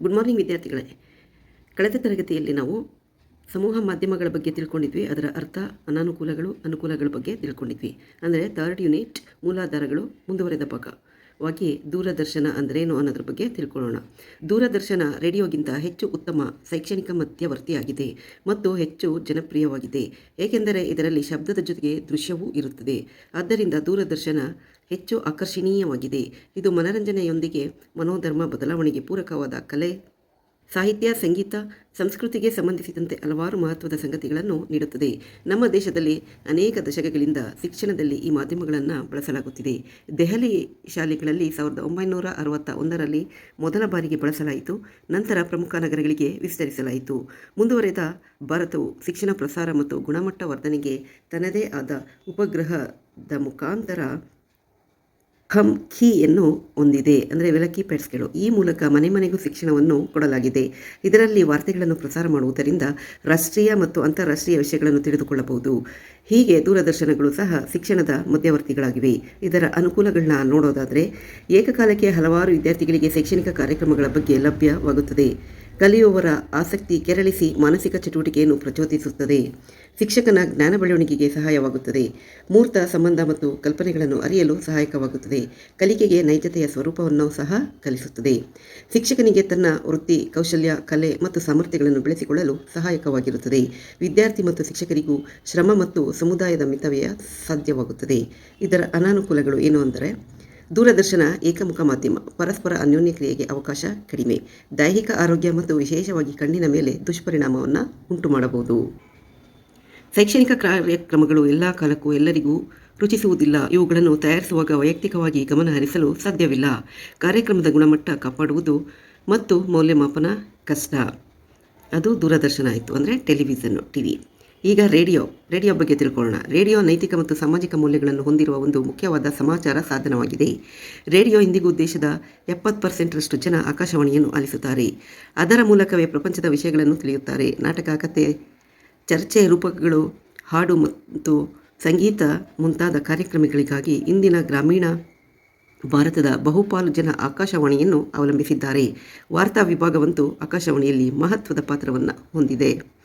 Good morning ವಿದ್ಯಾರ್ಥಿಗಳೇ. ಕಳೆದ ತರಗತಿಯಲ್ಲಿ ನಾವು ಸಮೂಹ ಮಾಧ್ಯಮಗಳ ಬಗ್ಗೆ ತಿಳ್ಕೊಂಡಿದ್ವಿ, ಅದರ ಅರ್ಥ ಅನಾನುಕೂಲಗಳು, ಅನುಕೂಲಗಳ ಬಗ್ಗೆ ತಿಳ್ಕೊಂಡಿದ್ವಿ. ಅಂದರೆ ಥರ್ಡ್ ಯೂನಿಟ್ ಮೂಲಾಧಾರಗಳು, ಮುಂದುವರೆದ ಭಾಗವಾಗಿ ದೂರದರ್ಶನ ಅಂದ್ರೇನು ಅನ್ನೋದ್ರ ಬಗ್ಗೆ ತಿಳ್ಕೊಳ್ಳೋಣ. ದೂರದರ್ಶನ ರೇಡಿಯೋಗಿಂತ ಹೆಚ್ಚು ಉತ್ತಮ, ಶೈಕ್ಷಣಿಕ ಮಧ್ಯವರ್ತಿಯಾಗಿದೆ ಮತ್ತು ಹೆಚ್ಚು ಜನಪ್ರಿಯವಾಗಿದೆ. ಏಕೆಂದರೆ ಇದರಲ್ಲಿ ಶಬ್ದದ ಜೊತೆಗೆ ದೃಶ್ಯವೂ ಇರುತ್ತದೆ. ಆದ್ದರಿಂದ ದೂರದರ್ಶನ ಹೆಚ್ಚು ಆಕರ್ಷಣೀಯವಾಗಿದೆ. ಇದು ಮನರಂಜನೆಯೊಂದಿಗೆ ಮನೋಧರ್ಮ ಬದಲಾವಣೆಗೆ ಪೂರಕವಾದ ಕಲೆ ಸಾಹಿತ್ಯ, ಸಂಗೀತ, ಸಂಸ್ಕೃತಿಗೆ ಸಂಬಂಧಿಸಿದಂತೆ ಹಲವಾರು ಮಹತ್ವದ ಸಂಗತಿಗಳನ್ನು ನೀಡುತ್ತದೆ. ನಮ್ಮ ದೇಶದಲ್ಲಿ ಅನೇಕ ದಶಕಗಳಿಂದ ಶಿಕ್ಷಣದಲ್ಲಿ ಈ ಮಾಧ್ಯಮಗಳನ್ನು ಬಳಸಲಾಗುತ್ತಿದೆ. ದೆಹಲಿ ಶಾಲೆಗಳಲ್ಲಿ ಸಾವಿರದ ಒಂಬೈನೂರ ಅರವತ್ತ ಒಂದರಲ್ಲಿ ಮೊದಲ ಬಾರಿಗೆ ಬಳಸಲಾಯಿತು. ನಂತರ ಪ್ರಮುಖ ನಗರಗಳಿಗೆ ವಿಸ್ತರಿಸಲಾಯಿತು. ಮುಂದುವರೆದ ಭಾರತವು ಶಿಕ್ಷಣ ಪ್ರಸಾರ ಮತ್ತು ಗುಣಮಟ್ಟ ವರ್ಧನೆಗೆ ತನ್ನದೇ ಆದ ಉಪಗ್ರಹದ ಮುಖಾಂತರ ಹಮ್ ಖೀಯನ್ನು ಹೊಂದಿದೆ. ಅಂದರೆ ಇವೆಲ್ಲ ಕೀಪ್ಯಾಡ್ಸ್ಗಳು ಈ ಮೂಲಕ ಮನೆ ಮನೆಗೂ ಶಿಕ್ಷಣವನ್ನು ಕೊಡಲಾಗಿದೆ. ಇದರಲ್ಲಿ ವಾರ್ತೆಗಳನ್ನು ಪ್ರಸಾರ ಮಾಡುವುದರಿಂದ ರಾಷ್ಟ್ರೀಯ ಮತ್ತು ಅಂತಾರಾಷ್ಟ್ರೀಯ ವಿಷಯಗಳನ್ನು ತಿಳಿದುಕೊಳ್ಳಬಹುದು. ಹೀಗೆ ದೂರದರ್ಶನಗಳು ಸಹ ಶಿಕ್ಷಣದ ಮಧ್ಯವರ್ತಿಗಳಾಗಿವೆ. ಇದರ ಅನುಕೂಲಗಳನ್ನ ನೋಡೋದಾದರೆ ಏಕಕಾಲಕ್ಕೆ ಹಲವಾರು ವಿದ್ಯಾರ್ಥಿಗಳಿಗೆ ಶೈಕ್ಷಣಿಕ ಕಾರ್ಯಕ್ರಮಗಳ ಬಗ್ಗೆ ಲಭ್ಯವಾಗುತ್ತದೆ. ಕಲಿಯುವವರ ಆಸಕ್ತಿ ಕೆರಳಿಸಿ ಮಾನಸಿಕ ಚಟುವಟಿಕೆಯನ್ನು ಪ್ರಚೋದಿಸುತ್ತದೆ. ಶಿಕ್ಷಕನ ಜ್ಞಾನ ಬೆಳವಣಿಗೆಗೆ ಸಹಾಯವಾಗುತ್ತದೆ. ಮೂರ್ತ, ಸಂಬಂಧ ಮತ್ತು ಕಲ್ಪನೆಗಳನ್ನು ಅರಿಯಲು ಸಹಾಯಕವಾಗುತ್ತದೆ. ಕಲಿಕೆಗೆ ನೈಜತೆಯ ಸ್ವರೂಪವನ್ನು ಸಹ ಕಲಿಸುತ್ತದೆ. ಶಿಕ್ಷಕನಿಗೆ ತನ್ನ ವೃತ್ತಿ, ಕೌಶಲ್ಯ, ಕಲೆ ಮತ್ತು ಸಾಮರ್ಥ್ಯಗಳನ್ನು ಬೆಳೆಸಿಕೊಳ್ಳಲು ಸಹಾಯಕವಾಗಿರುತ್ತದೆ. ವಿದ್ಯಾರ್ಥಿ ಮತ್ತು ಶಿಕ್ಷಕರಿಗೂ ಶ್ರಮ ಮತ್ತು ಸಮುದಾಯದ ಮಿತವ್ಯ ಸಾಧ್ಯವಾಗುತ್ತದೆ. ಇದರ ಅನಾನುಕೂಲಗಳು ಏನು ಅಂದರೆ ದೂರದರ್ಶನ, ಏಕಮುಖ ಮಾಧ್ಯಮ, ಪರಸ್ಪರ ಅನ್ಯೋನ್ಯ ಕ್ರಿಯೆಗೆ ಅವಕಾಶ ಕಡಿಮೆ. ದೈಹಿಕ ಆರೋಗ್ಯ ಮತ್ತು ವಿಶೇಷವಾಗಿ ಕಣ್ಣಿನ ಮೇಲೆ ದುಷ್ಪರಿಣಾಮವನ್ನು ಉಂಟು ಮಾಡಬಹುದು ಶೈಕ್ಷಣಿಕ ಕಾರ್ಯಕ್ರಮಗಳು ಎಲ್ಲ ಕಾಲಕ್ಕೂ ಎಲ್ಲರಿಗೂ ರುಚಿಸುವುದಿಲ್ಲ. ಇವುಗಳನ್ನು ತಯಾರಿಸುವಾಗ ವೈಯಕ್ತಿಕವಾಗಿ ಗಮನ ಹರಿಸಲು ಸಾಧ್ಯವಿಲ್ಲ. ಕಾರ್ಯಕ್ರಮದ ಗುಣಮಟ್ಟ ಕಾಪಾಡುವುದು ಮತ್ತು ಮೌಲ್ಯಮಾಪನ ಕಷ್ಟ. ಅದು ದೂರದರ್ಶನ ಆಯಿತು ಅಂದರೆ ಟೆಲಿವಿಷನ್ನು ಟಿ ವಿ ಈಗ ರೇಡಿಯೋ ರೇಡಿಯೋ ಬಗ್ಗೆ ತಿಳ್ಕೊಳ್ಳೋಣ. ರೇಡಿಯೋ ನೈತಿಕ ಮತ್ತು ಸಾಮಾಜಿಕ ಮೌಲ್ಯಗಳನ್ನು ಹೊಂದಿರುವ ಒಂದು ಮುಖ್ಯವಾದ ಸಮಾಚಾರ ಸಾಧನವಾಗಿದೆ. ರೇಡಿಯೋ ಇಂದಿಗೂ ದೇಶದ ಎಪ್ಪತ್ತು ಪರ್ಸೆಂಟ್ರಷ್ಟು ಜನ ಆಕಾಶವಾಣಿಯನ್ನು ಆಲಿಸುತ್ತಾರೆ. ಅದರ ಮೂಲಕವೇ ಪ್ರಪಂಚದ ವಿಷಯಗಳನ್ನು ತಿಳಿಯುತ್ತಾರೆ. ನಾಟಕ ಕಥೆ ಚರ್ಚೆ ರೂಪಕಗಳು, ಹಾಡು ಮತ್ತು ಸಂಗೀತ ಮುಂತಾದ ಕಾರ್ಯಕ್ರಮಗಳಿಗಾಗಿ ಇಂದಿನ ಗ್ರಾಮೀಣ ಭಾರತದ ಬಹುಪಾಲು ಜನ ಆಕಾಶವಾಣಿಯನ್ನು ಅವಲಂಬಿಸಿದ್ದಾರೆ. ವಾರ್ತಾ ವಿಭಾಗವಂತೂ ಆಕಾಶವಾಣಿಯಲ್ಲಿ ಮಹತ್ವದ ಪಾತ್ರವನ್ನು ಹೊಂದಿದೆ.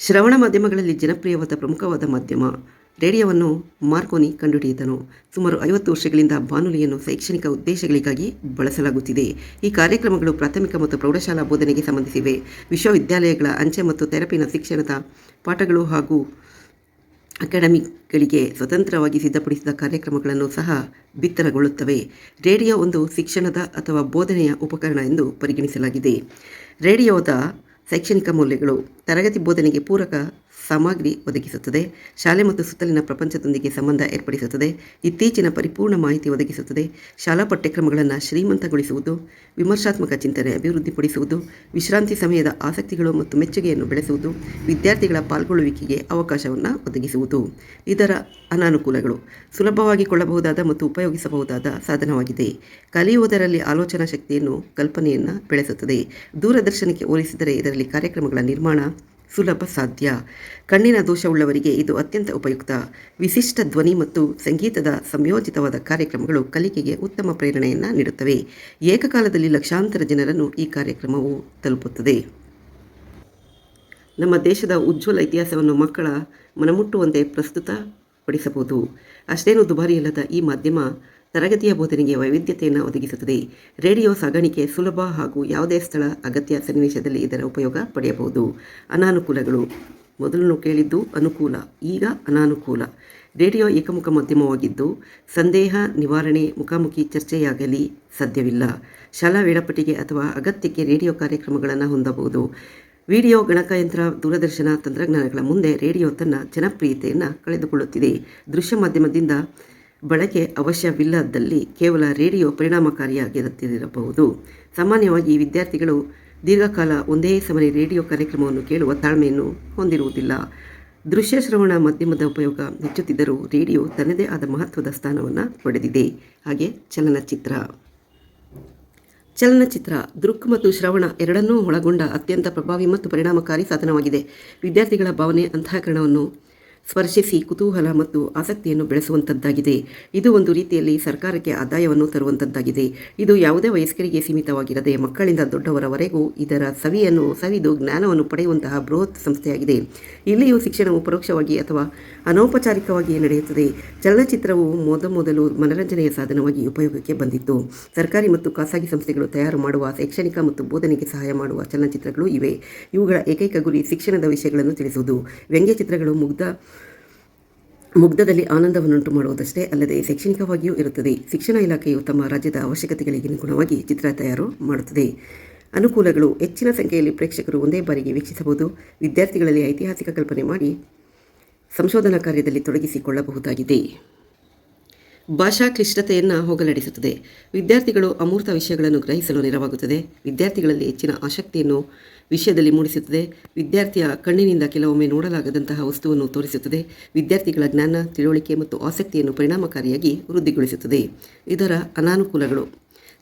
ಶ್ರವಣ ಮಾಧ್ಯಮಗಳಲ್ಲಿ ಜನಪ್ರಿಯವಾದ ಪ್ರಮುಖವಾದ ಮಾಧ್ಯಮ. ರೇಡಿಯೋವನ್ನು ಮಾರ್ಕೋನಿ ಕಂಡುಹಿಡಿಯಿದನು ಸುಮಾರು ಐವತ್ತು ವರ್ಷಗಳಿಂದ ಬಾನುಲಿಯನ್ನು ಶೈಕ್ಷಣಿಕ ಉದ್ದೇಶಗಳಿಗಾಗಿ ಬಳಸಲಾಗುತ್ತಿದೆ. ಈ ಕಾರ್ಯಕ್ರಮಗಳು ಪ್ರಾಥಮಿಕ ಮತ್ತು ಪ್ರೌಢಶಾಲಾ ಬೋಧನೆಗೆ ಸಂಬಂಧಿಸಿವೆ. ವಿಶ್ವವಿದ್ಯಾಲಯಗಳ ಅಂಚೆ ಮತ್ತು ತೆರಪಿನ ಶಿಕ್ಷಣದ ಪಾಠಗಳು ಹಾಗೂ ಅಕಾಡೆಮಿಗಳಿಗೆ ಸ್ವತಂತ್ರವಾಗಿ ಸಿದ್ಧಪಡಿಸಿದ ಕಾರ್ಯಕ್ರಮಗಳನ್ನು ಸಹ ಬಿತ್ತರಗೊಳ್ಳುತ್ತವೆ. ರೇಡಿಯೋ ಒಂದು ಶಿಕ್ಷಣದ ಅಥವಾ ಬೋಧನೆಯ ಉಪಕರಣ ಎಂದು ಪರಿಗಣಿಸಲಾಗಿದೆ. ರೇಡಿಯೋದ ಶೈಕ್ಷಣಿಕ ಮೌಲ್ಯಗಳು ತರಗತಿ ಬೋಧನೆಗೆ ಪೂರಕ ಸಾಮಗ್ರಿ ಒದಗಿಸುತ್ತದೆ. ಶಾಲೆ ಮತ್ತು ಸುತ್ತಲಿನ ಪ್ರಪಂಚದೊಂದಿಗೆ ಸಂಬಂಧ ಏರ್ಪಡಿಸುತ್ತದೆ. ಇತ್ತೀಚಿನ ಪರಿಪೂರ್ಣ ಮಾಹಿತಿ ಒದಗಿಸುತ್ತದೆ. ಶಾಲಾ ಪಠ್ಯಕ್ರಮಗಳನ್ನು ಶ್ರೀಮಂತಗೊಳಿಸುವುದು, ವಿಮರ್ಶಾತ್ಮಕ ಚಿಂತನೆ ಅಭಿವೃದ್ಧಿಪಡಿಸುವುದು, ವಿಶ್ರಾಂತಿ ಸಮಯದ ಆಸಕ್ತಿಗಳು ಮತ್ತು ಮೆಚ್ಚುಗೆಯನ್ನು ಬೆಳೆಸುವುದು, ವಿದ್ಯಾರ್ಥಿಗಳ ಪಾಲ್ಗೊಳ್ಳುವಿಕೆಗೆ ಅವಕಾಶವನ್ನು ಒದಗಿಸುವುದು. ಇದರ ಅನಾನುಕೂಲಗಳು ಸುಲಭವಾಗಿ ಕೊಳ್ಳಬಹುದಾದ ಮತ್ತು ಉಪಯೋಗಿಸಬಹುದಾದ ಸಾಧನವಾಗಿದೆ. ಕಲಿಯುವುದರಲ್ಲಿ ಆಲೋಚನಾ ಶಕ್ತಿಯನ್ನು ಕಲ್ಪನೆಯನ್ನು ಬೆಳೆಸುತ್ತದೆ. ದೂರದರ್ಶನಕ್ಕೆ ಹೋಲಿಸಿದರೆ ಇದರಲ್ಲಿ ಕಾರ್ಯಕ್ರಮಗಳ ನಿರ್ಮಾಣ ಸುಲಭ ಸಾಧ್ಯ. ಕಣ್ಣಿನ ದೋಷವುಳ್ಳವರಿಗೆ ಇದು ಅತ್ಯಂತ ಉಪಯುಕ್ತ. ವಿಶಿಷ್ಟ ಧ್ವನಿ ಮತ್ತು ಸಂಗೀತದ ಸಂಯೋಜಿತವಾದ ಕಾರ್ಯಕ್ರಮಗಳು ಕಲಿಕೆಗೆ ಉತ್ತಮ ಪ್ರೇರಣೆಯನ್ನು ನೀಡುತ್ತವೆ. ಏಕಕಾಲದಲ್ಲಿ ಲಕ್ಷಾಂತರ ಜನರನ್ನು ಈ ಕಾರ್ಯಕ್ರಮವು ತಲುಪುತ್ತದೆ. ನಮ್ಮ ದೇಶದ ಉಜ್ವಲ ಇತಿಹಾಸವನ್ನು ಮಕ್ಕಳ ಮನಮುಟ್ಟುವಂತೆ ಪ್ರಸ್ತುತಪಡಿಸಬಹುದು. ಅಷ್ಟೇನು ದುಬಾರಿಯಲ್ಲದ ಈ ಮಾಧ್ಯಮ ತರಗತಿಯ ಬೋಧನೆಗೆ ವೈವಿಧ್ಯತೆಯನ್ನು ಒದಗಿಸುತ್ತದೆ. ರೇಡಿಯೋ ಸಾಗಾಣಿಕೆ ಸುಲಭ ಹಾಗೂ ಯಾವುದೇ ಸ್ಥಳ ಅಗತ್ಯ ಸನ್ನಿವೇಶದಲ್ಲಿ ಇದರ ಉಪಯೋಗ ಪಡೆಯಬಹುದು. ಅನಾನುಕೂಲಗಳು. ಮೊದಲನ್ನು ಕೇಳಿದ್ದು ಅನುಕೂಲ, ಈಗ ಅನಾನುಕೂಲ. ರೇಡಿಯೋ ಏಕಮುಖ ಮಾಧ್ಯಮವಾಗಿದ್ದು, ಸಂದೇಹ ನಿವಾರಣೆ, ಮುಖಾಮುಖಿ ಚರ್ಚೆಯಾಗಲಿ ಸಾಧ್ಯವಿಲ್ಲ. ಶಾಲಾ ವೇಳಾಪಟ್ಟಿಗೆ ಅಥವಾ ಅಗತ್ಯಕ್ಕೆ ರೇಡಿಯೋ ಕಾರ್ಯಕ್ರಮಗಳನ್ನು ಹೊಂದಬಹುದು. ವಿಡಿಯೋ ಗಣಕಯಂತ್ರ, ದೂರದರ್ಶನ, ತಂತ್ರಜ್ಞಾನಗಳ ಮುಂದೆ ರೇಡಿಯೋ ತನ್ನ ಜನಪ್ರಿಯತೆಯನ್ನು ಕಳೆದುಕೊಳ್ಳುತ್ತಿದೆ. ದೃಶ್ಯ ಮಾಧ್ಯಮದಿಂದ ಬಳಕೆ ಅವಶ್ಯವಿಲ್ಲದಲ್ಲಿ ಕೇವಲ ರೇಡಿಯೋ ಪರಿಣಾಮಕಾರಿಯಾಗಿರುತ್ತಿರಬಹುದು ಸಾಮಾನ್ಯವಾಗಿ ವಿದ್ಯಾರ್ಥಿಗಳು ದೀರ್ಘಕಾಲ ಒಂದೇ ಸಮನೆ ರೇಡಿಯೋ ಕಾರ್ಯಕ್ರಮವನ್ನು ಕೇಳುವ ತಾಳ್ಮೆಯನ್ನು ಹೊಂದಿರುವುದಿಲ್ಲ. ದೃಶ್ಯ ಶ್ರವಣ ಮಾಧ್ಯಮದ ಉಪಯೋಗ ಹೆಚ್ಚುತ್ತಿದ್ದರೂ ರೇಡಿಯೋ ತನ್ನದೇ ಆದ ಮಹತ್ವದ ಸ್ಥಾನವನ್ನು ಪಡೆದಿದೆ. ಹಾಗೆ ಚಲನಚಿತ್ರ. ಚಲನಚಿತ್ರ, ದೃಕ್ ಮತ್ತು ಶ್ರವಣ ಎರಡನ್ನೂ ಒಳಗೊಂಡ ಅತ್ಯಂತ ಪ್ರಭಾವಿ ಮತ್ತು ಪರಿಣಾಮಕಾರಿ ಸಾಧನವಾಗಿದೆ. ವಿದ್ಯಾರ್ಥಿಗಳ ಭಾವನೆ ಅಂತಃಕರಣವನ್ನು ಸ್ಪರ್ಶಿಸಿ ಕುತೂಹಲ ಮತ್ತು ಆಸಕ್ತಿಯನ್ನು ಬೆಳೆಸುವಂಥದ್ದಾಗಿದೆ ಇದು ಒಂದು ರೀತಿಯಲ್ಲಿ ಸರ್ಕಾರಕ್ಕೆ ಆದಾಯವನ್ನು ತರುವಂಥದ್ದಾಗಿದೆ ಇದು ಯಾವುದೇ ವಯಸ್ಕರಿಗೆ ಸೀಮಿತವಾಗಿರದೆ ಮಕ್ಕಳಿಂದ ದೊಡ್ಡವರವರೆಗೂ ಇದರ ಸವಿಯನ್ನು, ಸವಿದು ಜ್ಞಾನವನ್ನು ಪಡೆಯುವಂತಹ ಬೃಹತ್ ಸಂಸ್ಥೆಯಾಗಿದೆ. ಇಲ್ಲಿಯೂ ಶಿಕ್ಷಣವು ಪರೋಕ್ಷವಾಗಿ ಅಥವಾ ಅನೌಪಚಾರಿಕವಾಗಿಯೇ ನಡೆಯುತ್ತದೆ. ಚಲನಚಿತ್ರವು ಮೊದಮೊದಲು ಮನರಂಜನೆಯ ಸಾಧನವಾಗಿ ಉಪಯೋಗಕ್ಕೆ ಬಂದಿತ್ತು. ಸರ್ಕಾರಿ ಮತ್ತು ಖಾಸಗಿ ಸಂಸ್ಥೆಗಳು ತಯಾರು ಮಾಡುವ ಶೈಕ್ಷಣಿಕ ಮತ್ತು ಬೋಧನೆಗೆ ಸಹಾಯ ಮಾಡುವ ಚಲನಚಿತ್ರಗಳು ಇವೆ. ಇವುಗಳ ಏಕೈಕ ಗುರಿ ಶಿಕ್ಷಣದ ವಿಷಯಗಳನ್ನು ತಿಳಿಸುವುದು. ವ್ಯಂಗ್ಯಚಿತ್ರಗಳು ಮುಗ್ಧ ಮುಗ್ಧದಲ್ಲಿ ಆನಂದವನ್ನುಂಟು ಮಾಡುವುದಷ್ಟೇ ಅಲ್ಲದೆ ಶೈಕ್ಷಣಿಕವಾಗಿಯೂ ಇರುತ್ತದೆ. ಶಿಕ್ಷಣ ಇಲಾಖೆಯು ತಮ್ಮ ರಾಜ್ಯದ ಅವಶ್ಯಕತೆಗಳಿಗೆ ಅನುಗುಣವಾಗಿ ಚಿತ್ರ ತಯಾರು ಮಾಡುತ್ತದೆ. ಅನುಕೂಲಗಳು ಹೆಚ್ಚಿನ ಸಂಖ್ಯೆಯಲ್ಲಿ ಪ್ರೇಕ್ಷಕರು ಒಂದೇ ಬಾರಿಗೆ ವೀಕ್ಷಿಸಬಹುದು. ವಿದ್ಯಾರ್ಥಿಗಳಲ್ಲಿ ಐತಿಹಾಸಿಕ ಕಲ್ಪನೆ ಮಾಡಿ ಸಂಶೋಧನಾ ಕಾರ್ಯದಲ್ಲಿ ತೊಡಗಿಸಿಕೊಳ್ಳಬಹುದಾಗಿದೆ. ಭಾಷಾ ಕ್ಲಿಷ್ಟತೆಯನ್ನು ಹೋಗಲಾಡಿಸುತ್ತದೆ. ವಿದ್ಯಾರ್ಥಿಗಳು ಅಮೂರ್ತ ವಿಷಯಗಳನ್ನು ಗ್ರಹಿಸಲು ನೆರವಾಗುತ್ತದೆ. ವಿದ್ಯಾರ್ಥಿಗಳಲ್ಲಿ ಹೆಚ್ಚಿನ ಆಸಕ್ತಿಯನ್ನು ವಿಷಯದಲ್ಲಿ ಮೂಡಿಸುತ್ತದೆ. ವಿದ್ಯಾರ್ಥಿಯ ಕಣ್ಣಿನಿಂದ ಕೆಲವೊಮ್ಮೆ ನೋಡಲಾಗದಂತಹ ವಸ್ತುವನ್ನು ತೋರಿಸುತ್ತದೆ. ವಿದ್ಯಾರ್ಥಿಗಳ ಜ್ಞಾನ, ತಿಳುವಳಿಕೆ ಮತ್ತು ಆಸಕ್ತಿಯನ್ನು ಪರಿಣಾಮಕಾರಿಯಾಗಿ ವೃದ್ಧಿಗೊಳಿಸುತ್ತದೆ. ಇದರ ಅನಾನುಕೂಲಗಳು.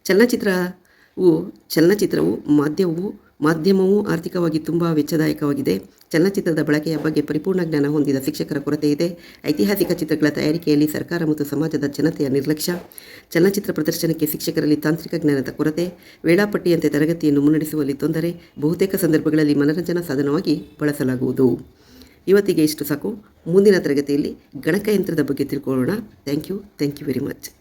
ಚಲನಚಿತ್ರವು ಚಲನಚಿತ್ರವು, ಮಾಧ್ಯಮವು ಮಾಧ್ಯಮವು ಆರ್ಥಿಕವಾಗಿ ತುಂಬ ವೆಚ್ಚದಾಯಕವಾಗಿದೆ. ಚಲನಚಿತ್ರದ ಬಳಕೆಯ ಬಗ್ಗೆ ಪರಿಪೂರ್ಣ ಜ್ಞಾನ ಹೊಂದಿದ ಶಿಕ್ಷಕರ ಕೊರತೆ ಇದೆ. ಐತಿಹಾಸಿಕ ಚಿತ್ರಗಳ ತಯಾರಿಕೆಯಲ್ಲಿ ಸರ್ಕಾರ ಮತ್ತು ಸಮಾಜದ ಜನತೆಯ ನಿರ್ಲಕ್ಷ್ಯ. ಚಲನಚಿತ್ರ ಪ್ರದರ್ಶನಕ್ಕೆ ಶಿಕ್ಷಕರಲ್ಲಿ ತಾಂತ್ರಿಕ ಜ್ಞಾನದ ಕೊರತೆ. ವೇಳಾಪಟ್ಟಿಯಂತೆ ತರಗತಿಯನ್ನು ಮುನ್ನಡೆಸುವಲ್ಲಿ ತೊಂದರೆ. ಬಹುತೇಕ ಸಂದರ್ಭಗಳಲ್ಲಿ ಮನರಂಜನಾ ಸಾಧನವಾಗಿ ಬಳಸಲಾಗುವುದು. ಇವತ್ತಿಗೆ ಇಷ್ಟು ಸಾಕು. ಮುಂದಿನ ತರಗತಿಯಲ್ಲಿ ಗಣಕಯಂತ್ರದ ಬಗ್ಗೆ ತಿಳ್ಕೊಳ್ಳೋಣ. Thank you. Thank you very much.